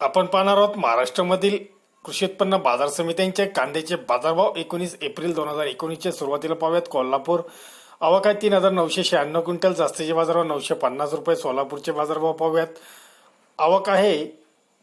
आपण पाहणार आहोत महाराष्ट्रामधील कृषी उत्पन्न बाजार समित्यांचे कांद्याचे बाजारभाव एकोणीस एप्रिल दोन हजार एकोणीसच्या सुरुवातीला पाहूयात. कोल्हापूर अवकाय तीन हजार नऊशे शहाण्णव क्विंटल जास्तीचे बाजारभाव नऊशे पन्नास रुपये सोलापूरचे बाजारभाव पाहूयात. आवक आहे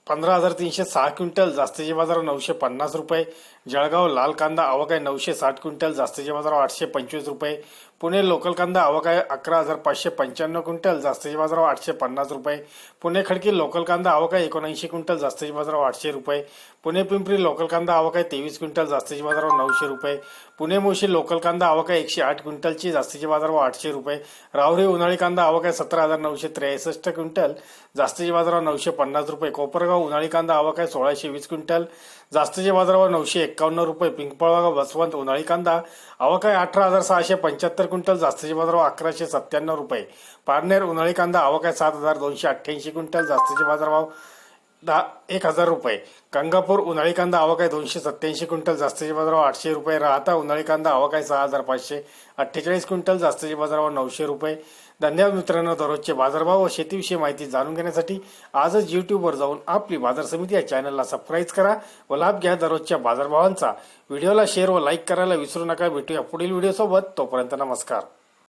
पंधरा हजार तीनशे सहा क्विंटल जास्तीचे बाजार नऊशे पन्नास रुपये जळगाव लाल कांदा आवक आहे नऊशे साठ क्विंटल जास्तीचे बाजार आठशे पंचवीस रुपये. पुणे लोकल कांदा आवक आहे अकरा हजार पाचशे पंच्याण्णव क्विंटल जास्तीचे बाजार आठशे पन्नास रुपये. पुणे खडकी लोकल कांदा आवक आहे एकोणऐंशी क्विंटल जास्तीचे बाजार आठशे रुपये. पुणे पिंपरी लोकल कांदा आवक आहे तेवीस क्विंटल जास्तीचे बाजार नऊशे रुपये. पुणे मोशी लोकल कांदा आवक आहे एकशे आठ क्विंटलची जास्तीचे बाजार आठशे रुपये. राहुरी उन्हाळी कांदा आवक आहे सतरा हजार नऊशे त्रेसष्ट क्विंटल जास्तीचे बाजारावर नऊशे पन्नास रुपये. कोपरगाव उन्हाळी कांदा आवक आहे सोळाशे वीस क्विंटल जास्तीचे बाजारावर नऊशे एक्कावन्न रुपये पिंपळगाव बसवंत उन्हाळी कांदा. अवकाळी अठरा हजार सहाशे पंच्याहत्तर क्विंटल जास्तीचे बाजारभाव अकराशे सत्त्याण्णव रुपये. पारनेर उन्हाळी कांदा अवकाळी सात हजार दोनशे अठ्ठ्याऐंशी क्विंटल जास्तीचे बाजारभाव दहा एक हजार रुपये. गंगापूर उन्हाळी कांदा आवक आहे दोनशे सत्याऐंशी क्विंटल जास्तीचे बाजारावर आठशे रुपये. राहता उन्हाळी कांदा आवक आहे सहा हजार पाचशे अठ्ठेचाळीस क्विंटल जास्तीचे बाजारावर नऊशे रुपये. धन्यवाद मित्रांनो दररोजचे बाजारभाव व शेतीविषयी माहिती जाणून घेण्यासाठी आजच यूट्यूबवर जाऊन आपली बाजार समिती या चॅनलला सबस्क्राईब करा व लाभ घ्या दररोजच्या बाजारभावांचा. व्हिडिओला शेअर व लाईक करायला विसरू नका. भेटूया पुढील व्हिडिओसोबत तोपर्यंत नमस्कार.